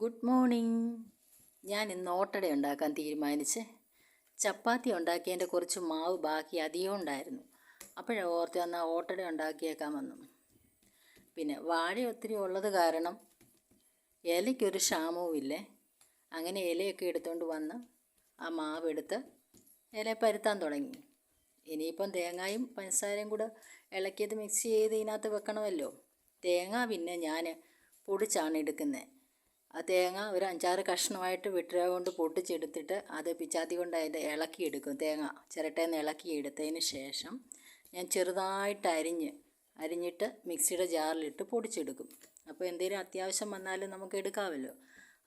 Good morning ഞാൻ ഇന്ന് ഓട്ടട ഉണ്ടാക്കാൻ തീരുമാനിച്ച് ചപ്പാത്തി ഉണ്ടാക്കിയതിന്റെ കുറച്ച് മാവ് ബാക്കി അധികം ഉണ്ടായിരുന്നു. അപ്പോഴേ ഓർത്ത് എന്നാൽ ഓട്ടട ഉണ്ടാക്കിയേക്കാൻ വന്നു. പിന്നെ വാഴ ഒത്തിരി ഉള്ളത് കാരണം ഇലയ്ക്കൊരു ക്ഷാമവും ഇല്ലേ അങ്ങനെ ഇലയൊക്കെ എടുത്തുകൊണ്ട് വന്ന് ആ മാവ് എടുത്ത് ഇല പരുത്താൻ തുടങ്ങി. ഇനിയിപ്പം തേങ്ങായും പഞ്ചസാരയും കൂടെ ഇളക്കിയത് മിക്സ് ചെയ്ത് ഇതിനകത്ത് വെക്കണമല്ലോ. തേങ്ങ പിന്നെ ഞാൻ പൊടിച്ചാണ് എടുക്കുന്നത് ആ തേങ്ങ ഒരു അഞ്ചാറ് കഷ്ണമായിട്ട് വിട്ടുക കൊണ്ട് പൊട്ടിച്ചെടുത്തിട്ട് അത് പിച്ചാത്തി കൊണ്ട് അതിന്റെ ഇളക്കിയെടുക്കും തേങ്ങ ചിരട്ടയിൽ നിന്ന് ഇളക്കിയെടുത്തതിന് ശേഷം ഞാൻ ചെറുതായിട്ട് അരിഞ്ഞ് അരിഞ്ഞിട്ട് മിക്സിയുടെ ജാറിലിട്ട് പൊടിച്ചെടുക്കും. അപ്പോൾ എന്തെങ്കിലും അത്യാവശ്യം വന്നാലും നമുക്ക് എടുക്കാമല്ലോ.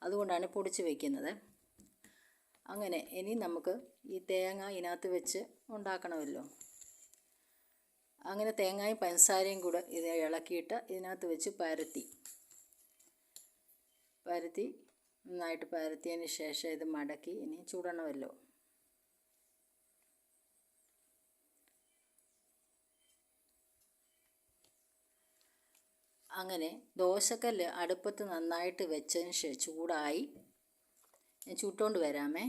അതുകൊണ്ടാണ് പൊടിച്ച് വയ്ക്കുന്നത് അങ്ങനെ ഇനി നമുക്ക് ഈ തേങ്ങ ഇതിനകത്ത് വെച്ച് ഉണ്ടാക്കണമല്ലോ. അങ്ങനെ തേങ്ങയും പഞ്ചസാരയും കൂടെ ഇത് ഇളക്കിയിട്ട് ഇതിനകത്ത് വെച്ച് പരത്തി. പരത്തി നന്നായിട്ട് പരത്തിയതിന് ശേഷം ഇത് മടക്കി ഇനി ചുടണമല്ലോ. അങ്ങനെ ദോശക്കല്ല് അടുപ്പത്ത് നന്നായിട്ട് വെച്ചതിന് ശേഷം ചൂടായി. ഞാൻ ചുട്ടുകൊണ്ട് വരാമേ.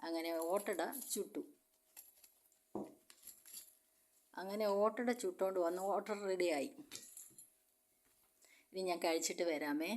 അങ്ങനെ ഓട്ടട ചുട്ടു. അങ്ങനെ ഓട്ടട ചുട്ടുകൊണ്ട് വന്നു. ഓട്ടർ റെഡിയായി ഇനി ഞാൻ കഴിച്ചിട്ട് വരാമേ.